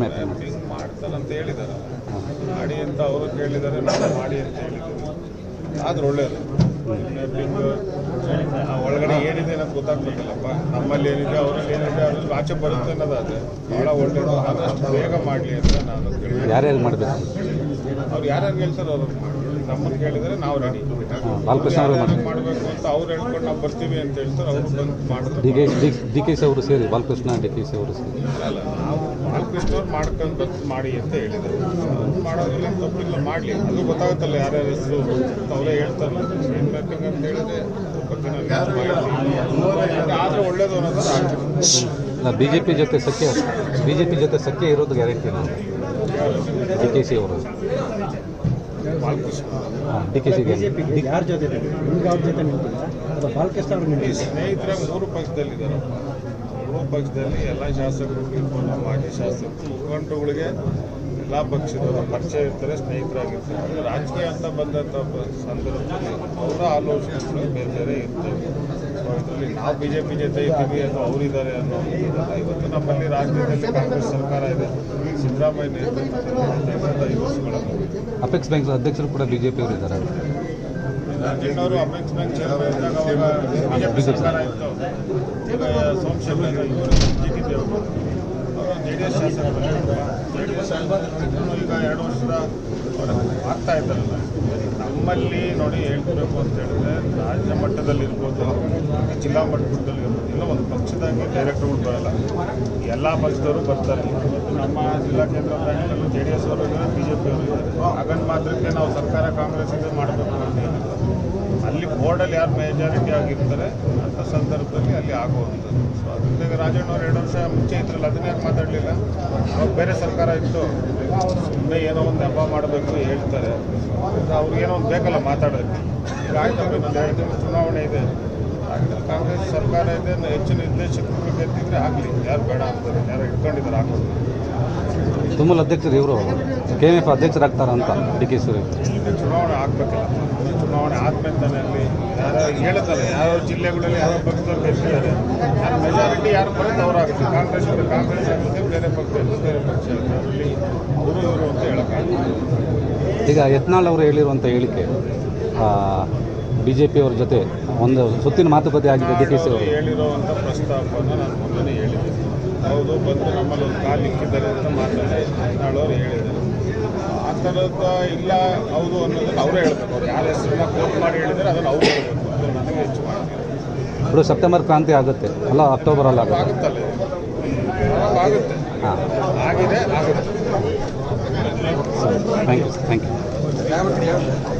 Matter ಹಿಂಗೆ ಮಾಡ್ತಾರಂತ ಹೇಳಿದ್ದಾರೆ. ಮಾಡಿ ಅಂತ ಅವರು ಕೇಳಿದ್ದಾರೆ ನಾವು ಮಾಡಿ ಅಂತ ಹೇಳಿದ್ದೀವಿ. ಆದ್ರೆ ಒಳ್ಳೇದು. ಒಳಗಡೆ ಏನಿದೆ ಅನ್ನೋದು ಗೊತ್ತಾಗ್ಬೇಕಲ್ಲಪ್ಪ ನಮ್ಮಲ್ಲಿ ಏನಿದೆ ಅವರಲ್ಲಿ ಏನಿದೆ ಅದು ಆಚೆ ಬರುತ್ತೆ ಅನ್ನೋದಾದ್ರೆ ಭಾಳ ಒಳ್ಳೇದು. ಆದಷ್ಟು ಬೇಗ ಮಾಡಲಿ ಅಂತ ನಾನು ಯಾರ್ಯಾರು ಮಾಡಬೇಕು? ಅವ್ರು ಯಾರ್ಯಾರು ಹೇಳ್ತಾರೆ ಅವ್ರು ಮಾಡಿ ನಮ್ಮನ್ನು ಕೇಳಿದರೆ ನಾವು ರೆಡಿ ಬಾಲಕೃಷ್ಣ ಅವರು ಮಾಡಿ ಮಾಡಬೇಕು. ಅಂತ ಅವ್ರು ಹೇಳ್ಕೊಂಡು ನಾವು ಬರ್ತೀವಿ ಅಂತ ಹೇಳ್ತಾರೆ ಅವ್ರು ಬಂದು ಮಾಡಿದ್ರು D K D K C ಅವರು ಸೇರಿ ಬಾಲಕೃಷ್ಣ ಡಿ ಕೆ ಸಿ ಅವರು ಸೇರಿ. ನಾವು ಮಾಡ್ಕೊಂಡು ಬಂದು ಮಾಡಿ ಅಂತ ಹೇಳಿದರು. ಮಾಡೋದಿಲ್ಲ ಮಾಡೋದ್ರಲ್ಲಿ ತಪ್ಪಿಲ್ಲ ಮಾಡಲಿ. ಅದು ಗೊತ್ತಾಗುತ್ತಲ್ಲ ಯಾರ್ಯಾರ ಹೆಸರು. ಅವರೇ ಹೇಳ್ತಾರಲ್ಲ ಏನು ಮ್ಯಾಪಿಂಗ್ ಅಂತ ಹೇಳಿದ್ರೆ ಆದರೆ ಒಳ್ಳೇದು ಅನ್ನೋದು ಆಗ್ತದೆ ಇಲ್ಲ ಬಿ ಜೆ ಪಿ ಜೊತೆ ಸಖ್ಯ. ಬಿ ಜೆ ಪಿ ಜೊತೆ ಸಖ್ಯ ಇರೋದು ಗ್ಯಾರಂಟಿ ನಾನು. ಡಿ ಕೆ ಸಿ ಅವರು. ಡಿ ಕೆ ಸಿ ಯಾರ ಜೊತೆ ನಿಂತಿಲ್ಲ? ಬಾಲಕೃಷ್ಣ ಅವರು ನಿಂತಿಲ್ಲ? ಮೂರು ಪಕ್ಷದಲ್ಲಿದ್ದಾರಪ್ಪ ಮೂರು ಪಕ್ಷದಲ್ಲಿ ಎಲ್ಲ ಶಾಸಕರು ಇರ್ಬೋದು ಮಾಜಿ ಶಾಸಕರು ಮುಖಂಡರುಗಳಿಗೆ ಎಲ್ಲ ಪಕ್ಷದವರು ಪರಿಚಯ ಇರ್ತಾರೆ, ಸ್ನೇಹಿತರಾಗಿರ್ತಾರೆ. ರಾಜಕೀಯ ಅಂತ ಬಂದಂಥ ಸಂದರ್ಭದಲ್ಲಿ ಅವರ ಆಲೋಚನೆಗಳು ಬೇರೆ ಬೇರೆ ಇರ್ತವೆ. ಇದರಲ್ಲಿ ನಾವು ಬಿ ಜೆ ಪಿ ಜೊತೆ ಇದ್ದೀವಿ ಅಥವಾ ಅವರಿದ್ದಾರೆ ಅನ್ನೋ ಇವತ್ತು ನಮ್ಮಲ್ಲಿ ರಾಜ್ಯದಲ್ಲಿ ಕಾಂಗ್ರೆಸ್ ಸರ್ಕಾರ ಇದೆ. ಸಿದ್ದರಾಮಯ್ಯ ಐದು ವರ್ಷಗಳ ಅಪೆಕ್ಸ್ ಬ್ಯಾಂಕ್ ಅಧ್ಯಕ್ಷರು ಕೂಡ ಬಿ ಜೆ ರಾಜಣ್ಣವರು ಅಪೆಕ್ಸ್ ಚೇರ್ಮನ್ ಇದ್ದಾಗ ಅವಾಗ ಬಿಜೆಪಿ ಸರ್ಕಾರ ಇತ್ತು ಸೋಮಶೇಖರ್ ಇವರು ಜಿ ಅವರು ಜೆ ಡಿ ಎಸ್ ಶಾಸಕರು ಜೆ ಡಿ ಎಸ್ ಈಗ ಎರಡು ವರ್ಷದ ಆಗ್ತಾ ಇದ್ದಾರಲ್ಲ ನಮ್ಮಲ್ಲಿ ನೋಡಿ ಹೇಳ್ಬೇಕು ಅಂತ ಹೇಳಿದ್ರೆ ರಾಜ್ಯ ಮಟ್ಟದಲ್ಲಿ ಇರ್ಬೋದು ಜಿಲ್ಲಾ ಮಟ್ಟದಲ್ಲಿ ಇರ್ಬೋದು ಇಲ್ಲ ಒಂದು ಪಕ್ಷದಾಗೆ ಡೈರೆಕ್ಟರ್ಗಳು ಬರಲ್ಲ ಎಲ್ಲ ಪಕ್ಷದವರು ಬರ್ತಾರೆ ನಮ್ಮ ಜಿಲ್ಲಾ ಕೇಂದ್ರ ಬ್ಯಾಂಕಲ್ಲೂ ಜೆ ಡಿ ಎಸ್ ಅವರು ಇದ್ದಾರೆ ಬಿ ಜೆ ಪಿ ಅವರು ಇದ್ದಾರೆ. ಮಾತ್ರಕ್ಕೆ ನಾವು ಸರ್ಕಾರ ಕಾಂಗ್ರೆಸ್ ಇದೆ ಮಾಡಬೇಕು. ಅಲ್ಲಿ ಬೋರ್ಡಲ್ಲಿ ಯಾರು ಮೆಜಾರಿಟಿ ಆಗಿರ್ತಾರೆ ಅಂಥ ಸಂದರ್ಭದಲ್ಲಿ ಅಲ್ಲಿ ಆಗುವಂಥದ್ದು. ಸೊ ಅದರಿಂದ ರಾಜಣ್ಣ ಅವರು ಎರಡು ವರ್ಷ ಮುಂಚೆ ಇದ್ರಲ್ಲ, ಅದನ್ನೇ ಮಾತಾಡಲಿಲ್ಲ? ಅವಾಗ ಬೇರೆ ಸರ್ಕಾರ ಇತ್ತು. ಸುಮ್ಮನೆ ಏನೋ ಒಂದು ಹಬ್ಬ ಮಾಡಬೇಕು ಹೇಳ್ತಾರೆ. ಅವ್ರಿಗೇನೋ ಒಂದು ಬೇಕಲ್ಲ ಮಾತಾಡೋಕ್ಕೆ ಈಗ ಆಯ್ತು ಎರಡು ದಿನ ಚುನಾವಣೆ ಇದೆ. ರಾಜ್ಯದಲ್ಲಿ ಕಾಂಗ್ರೆಸ್ ಸರ್ಕಾರ ಇದೆ ಹೆಚ್ಚು ಹೆಚ್ಚಿನ ನಿರ್ದೇಶಕರು ಗೆದ್ದಿದ್ರೆ ಆಗಲಿ. ಯಾರು ಬೇಡ ಅಂತಾರೆ ಯಾರು ಇಟ್ಕೊಂಡಿದ್ದಾರೆ ಹಾಕೋದು. ತುಮಲ್ ಅಧ್ಯಕ್ಷರು ಇವರು ಕೆ ಎಂ ಎಫ್ ಅಧ್ಯಕ್ಷರಾಗ್ತಾರ ಅಂತ ಡಿ ಕೆ ಸುರೇಶ್ ಚುನಾವಣೆ ಆಗ್ಬೇಕಲ್ಲ. ಚುನಾವಣೆ ಆದ್ಮೇಲೆ ತಾನೇ ಅಲ್ಲಿ ಯಾರು ಹೇಳ್ತಾರೆ ಯಾವ ಜಿಲ್ಲೆಗಳಲ್ಲಿ ಯಾವ ಪಕ್ಷದವ್ರು ಗೆದ್ದಿದ್ದಾರೆ ಯಾರು ಮೆಜಾರಿಟಿ ಯಾರು ಬರುತ್ತೆ ಅವರಾಗುತ್ತೆ. ಕಾಂಗ್ರೆಸ್ ಅವರು ಕಾಂಗ್ರೆಸ್ ಆಗುತ್ತೆ ಬೇರೆ ಪಕ್ಷ ಇಲ್ಲ ಬೇರೆ ಪಕ್ಷ ಆಗುತ್ತೆ. ಅಲ್ಲಿ ಅವರು ಇವರು ಅಂತ ಹೇಳಕ್ಕಾಗ ಈಗ ಯತ್ನಾಳ್ ಅವರು ಹೇಳಿರುವಂಥ ಹೇಳಿಕೆ ಬಿ ಜೆ ಪಿಯವ್ರ ಜೊತೆ ಒಂದು ಸುತ್ತಿನ ಮಾತುಕತೆ ಆಗಿದೆ ಡಿ ಕೆ ಸಿ ಅವರು. ಹೇಳಿರುವಂಥ ಪ್ರಸ್ತಾಪವನ್ನು ನಾನು ಮೊದಲೇ ಹೇಳಿದ್ದೆ ಹೌದು ಬಂದು ನಮ್ಮಲ್ಲಿ ಒಂದು ಕಾಲು ಇಕ್ಕಿದ್ದಾರೆ ಅಂತ ಮಾತಾಡಿ ನಾಳವ್ರು ಹೇಳಿದ್ದಾರೆ. ಆ ಥರದ ಇಲ್ಲ ಹೌದು ಅನ್ನೋದನ್ನು ಅವರೇ ಹೇಳ್ಬೇಕು. ಅವ್ರು ಯಾರ ಹೆಸರನ್ನ ಕೋಟ್ ಮಾಡಿ ಹೇಳಿದರೆ ಅದನ್ನು ಅವ್ರು ಹೇಳಬೇಕು. ಅದು ನನಗೆ ಹೆಚ್ಚು ಮಾಡ್ತೀನಿ ಬಿಡು ಸೆಪ್ಟೆಂಬರ್ ಕ್ರಾಂತಿ ಆಗುತ್ತೆ. ಅಲ್ಲ ಅಕ್ಟೋಬರ್ ಅಲ್ಲ ಆಗುತ್ತೆ. ಆಗುತ್ತಲ್ಲ? ಆಗುತ್ತೆ. ಹಾಂ. ಆಗಿದೆ ಆಗುತ್ತೆ. Thank you thank you